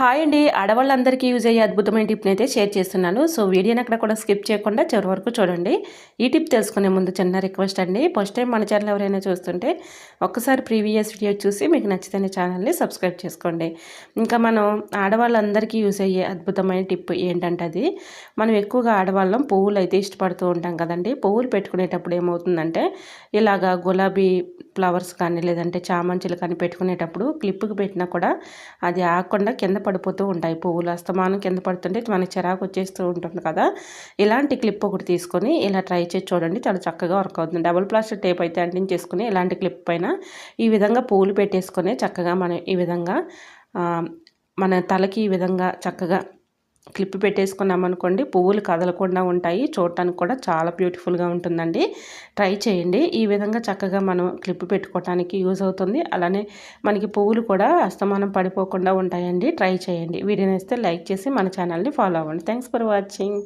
Hi అండి. ఆడవాళ్ళందరికీ use అయ్యే అద్భుతమైన టిప్ని అయితే షేర్ చేస్తున్నాను. సో వీడియోని అక్కడ కూడా స్కిప్ చేయకుండా చివరి వరకు చూడండి. ఈ టిప్ తెలుసుకునే ముందు చిన్న రిక్వెస్ట్ అండి. ఫస్ట్ టైం మన ఛానల్ ఎవరైనా చూస్తుంటే ఒక్కసారి ప్రీవియస్ వీడియో చూసి మీకు నచ్చితే ఛానల్ని సబ్స్క్రైబ్ చేసుకోండి. ఇంకా మనం ఆడవాళ్ళందరికీ యూజ్ అయ్యే అద్భుతమైన టిప్ ఏంటంటే అది మనం ఎక్కువగా ఆడవాళ్ళం పువ్వులు అయితే ఇష్టపడుతూ ఉంటాం కదండి. పువ్వులు పెట్టుకునేటప్పుడు ఏమవుతుందంటే ఇలాగా గులాబీ ఫ్లవర్స్ కానీ లేదంటే చామంచులు కానీ పెట్టుకునేటప్పుడు క్లిప్కి పెట్టినా కూడా అది ఆగకుండా కింద పడిపోతూ ఉంటాయి. పువ్వులు అస్తమానం కింద పడుతుంటే మనకి చిరాకు వచ్చేస్తూ ఉంటుంది కదా. ఇలాంటి క్లిప్ ఒకటి తీసుకొని ఇలా ట్రై చేసి చూడండి. చాలా చక్కగా వర్క్ అవుతుంది. డబుల్ ప్లాస్టిక్ టేప్ అయితే అంటించేసుకుని ఇలాంటి క్లిప్ పైన ఈ విధంగా పువ్వులు పెట్టేసుకొని చక్కగా మనం ఈ విధంగా మన తలకి ఈ విధంగా చక్కగా క్లిప్ పెట్టేసుకున్నాం అనుకోండి పువ్వులు కదలకుండా ఉంటాయి. చూడటానికి కూడా చాలా బ్యూటిఫుల్గా ఉంటుందండి. ట్రై చేయండి. ఈ విధంగా చక్కగా మనం క్లిప్ పెట్టుకోవటానికి యూజ్ అవుతుంది. అలానే మనకి పువ్వులు కూడా అస్తమానం పడిపోకుండా ఉంటాయండి. ట్రై చేయండి. వీడియోని ఇస్తే లైక్ చేసి మన ఛానల్ని ఫాలో అవ్వండి. Thanks for watching.